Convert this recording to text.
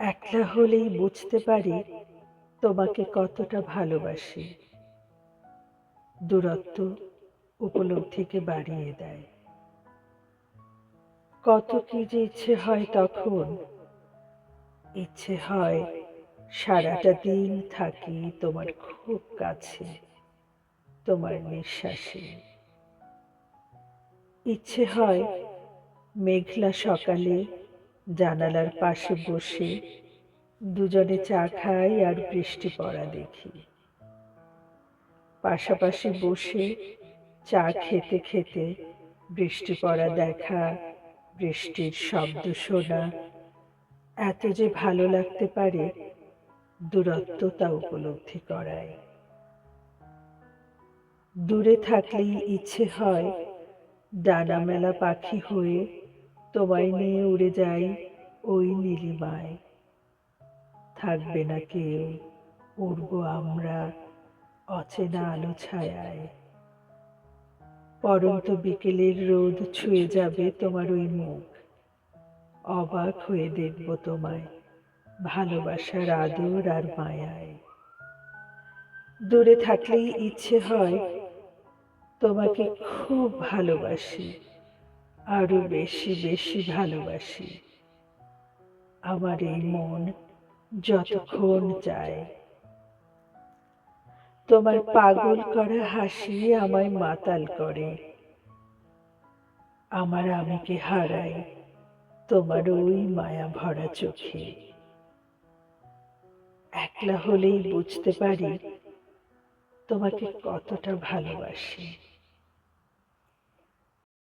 একলা হলেই বুঝতে পারি তোমাকে কতটা ভালোবাসি। দূরত্ব উপলব্ধিকে বাড়িয়ে দেয়। কত কি যে ইচ্ছে হয় তখন, ইচ্ছে হয় সারাটা দিন থাকি তোমার খুব কাছে, তোমার নিঃশ্বাসে। ইচ্ছে হয় মেঘলা সকালে জানালার পাশে বসে দুজনে চা খাই আর বৃষ্টি পড়া দেখি। পাশাপাশি বসে চা খেতে খেতে বৃষ্টি পড়া দেখা, বৃষ্টির শব্দ শোনা, এত যে ভালো লাগতে পারে দূরত্ব তা উপলব্ধি করায়। দূরে থাকলেই ইচ্ছে হয় ডানা মেলা পাখি হয়ে তোমায় নিয়ে উড়ে যাই ওই নীলিমায়। থাকবে না কেউ, উড়বো আমরা অচেনা আলো ছায়ায়। পরন্ত বিকেলের রোদ ছুঁয়ে যাবে তোমার ওই মুখ। অবাক হয়ে দেখব তোমায় ভালোবাসার আদর আর মায়ায়। দূরে থাকলেই ইচ্ছে হয় তোমাকে খুব ভালোবাসি। আরও বেশি বেশি ভালোবাসি। আমার এই মন যতক্ষণ চায় তোমার পাগল করা হাসি আমায় মাতাল করে। আমার আমিকে হারাই তোমার ওই মায়া ভরা চোখে। একলা হলেই বুঝতে পারি তোমাকে কতটা ভালোবাসি।